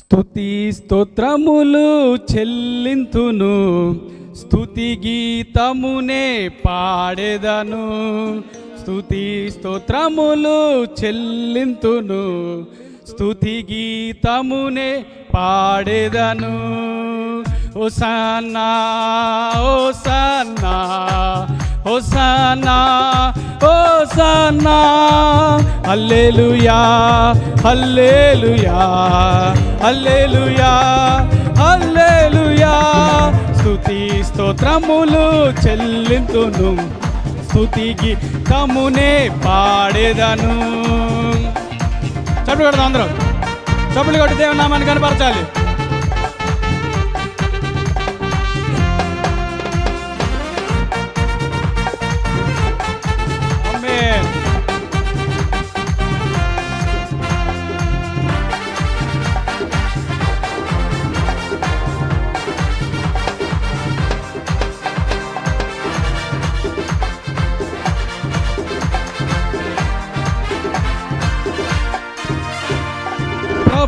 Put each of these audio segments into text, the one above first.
స్థుతి స్తోత్రములు చెల్లింతును. స్థుతి గీతమునే పాడేదను. స్థుతి స్తోత్రములు చెల్లింతును. స్థుతి గీతమునే పాడేదను. సన్నా ఓ సన్నా హోసానా హల్లెలూయా హల్లెలూయా హల్లెలూయా హల్లెలూయా. స్తుతి స్తోత్రములు చెల్లింతును. స్తుతికి తమునే పాడేదను. చప్పుడు కొడదాం అందరం. చప్పులు కొట్టి దేవుని నామాన్ని కనపరచాలి?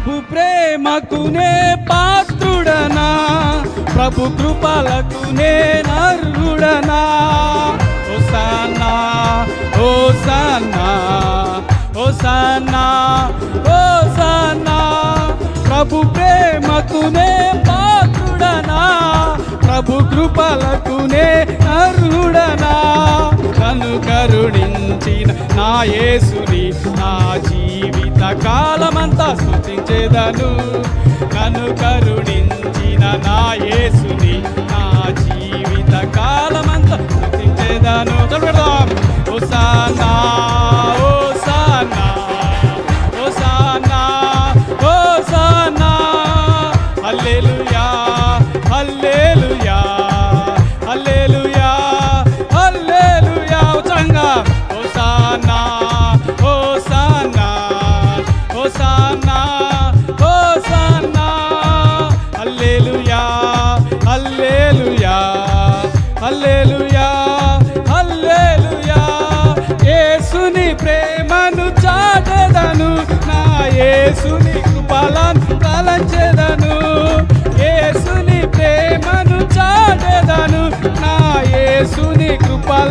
ప్రభు ప్రేమకునే పాత్రుడనా? ప్రభు కృపలకునే నర్రుడనా ఓ సన్నా ఓ సన్నా ప్రభు ప్రేమకునే పాత్రుడనా? ప్రభు కృపలకునే నరుడనా? కను కరుణించిన నా యేసుని నా జీవిత కాలమంతా స్థుతించేదను నన్ను కరుణించిన నా యేసుని నా జీవిత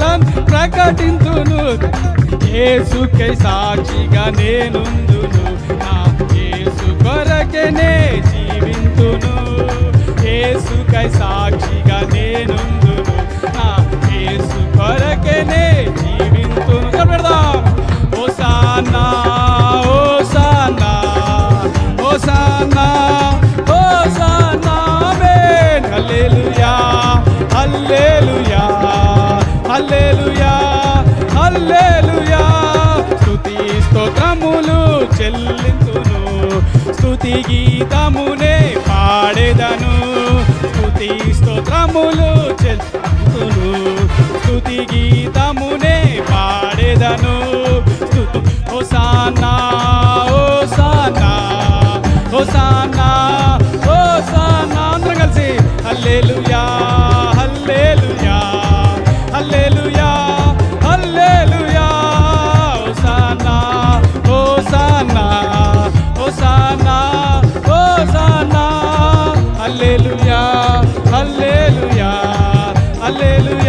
స్వరం ప్రకటింతును యేసుకై సాక్షిగా నేనుందును. నా ఏసు కొరకే నే జీవింతును. ఏసుకై సాక్షిగా నేను చెల్లింతును. స్థుతి గీతమునే పాడేదను. స్థుతి స్తోత్రములు చెల్లింతును. స్థుతి గీతమునే Hallelujah.